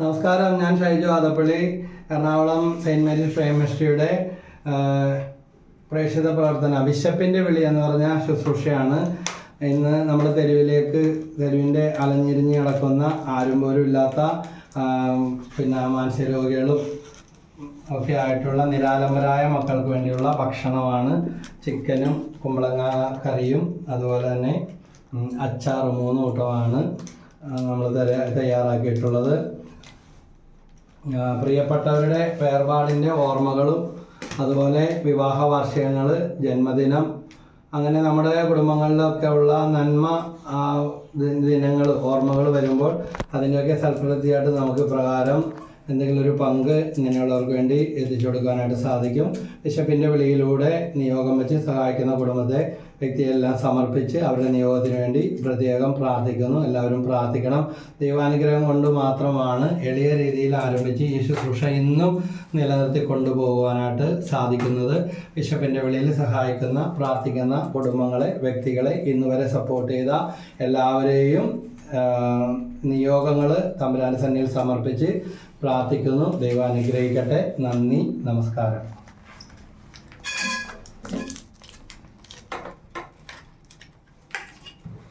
നമസ്കാരം ഞാൻ Shaiju Adappally Ernakulam saint Mary's പ്രേമിസ്ട്രിയുടെ പ്രേക്ഷിത പ്രവർത്തനം ബിഷപ്പിന്റെ വിളി എന്ന് പറഞ്ഞ ശുശ്രൂഷയാണ്. ഇന്ന് നമ്മുടെ തെരുവിലേക്ക് തെരുവിന്റെ അലഞ്ഞിരിഞ്ഞ് കിടക്കുന്ന ആരും പോലും ഇല്ലാത്ത പിന്നെ മാനസിക രോഗികളും ഒക്കെ ആയിട്ടുള്ള നിരാലംബരായ മക്കൾക്ക് വേണ്ടിയുള്ള ഭക്ഷണമാണ്. ചിക്കനും കുമ്പളങ്ങ കറിയും അതുപോലെ തന്നെ അച്ചാർ മൂന്ന് കൂട്ടമാണ് നമ്മൾ തയ്യാറാക്കിയിട്ടുള്ളത്. പ്രിയപ്പെട്ടവരുടെ വേർപാടിന്റെ ഓർമ്മകളും അതുപോലെ വിവാഹ വാർഷികങ്ങൾ ജന്മദിനം അങ്ങനെ നമ്മുടെ കുടുംബങ്ങളിലൊക്കെ ഉള്ള നന്മ ദിനങ്ങൾ ഓർമ്മകൾ വരുമ്പോൾ അതിന്റെയൊക്കെ സൽപ്രതിയായിട്ട് നമുക്ക് പ്രകാരം എന്തെങ്കിലും ഒരു പങ്ക് ഇങ്ങനെയുള്ളവർക്ക് വേണ്ടി എത്തിച്ചു കൊടുക്കാനായിട്ട് സാധിക്കും. ബിഷപ്പിന്റെ വിളിയിലൂടെ നിയോഗം വെച്ച് സഹായിക്കുന്ന കുടുംബത്തെ വ്യക്തിയെല്ലാം സമർപ്പിച്ച് അവരുടെ നിയോഗത്തിന് വേണ്ടി പ്രത്യേകം പ്രാർത്ഥിക്കുന്നു. എല്ലാവരും പ്രാർത്ഥിക്കണം. ദൈവാനുഗ്രഹം കൊണ്ട് മാത്രമാണ് എളിയ രീതിയിൽ ആരംഭിച്ച് ഈ ശുശ്രൂഷ ഇന്നും നിലനിർത്തി കൊണ്ടുപോകുവാനായിട്ട് സാധിക്കുന്നത്. ബിഷപ്പിന്റെ വിളിയിൽ സഹായിക്കുന്ന പ്രാർത്ഥിക്കുന്ന കുടുംബങ്ങളെ വ്യക്തികളെ ഇന്നുവരെ സപ്പോർട്ട് ചെയ്ത എല്ലാവരെയും നിയോഗങ്ങൾ തമ്പുരാൻ സന്നിധിയിൽ സമർപ്പിച്ച് പ്രാർത്ഥിക്കുന്നു. ദൈവം അനുഗ്രഹിക്കട്ടെ. നന്ദി. നമസ്കാരം.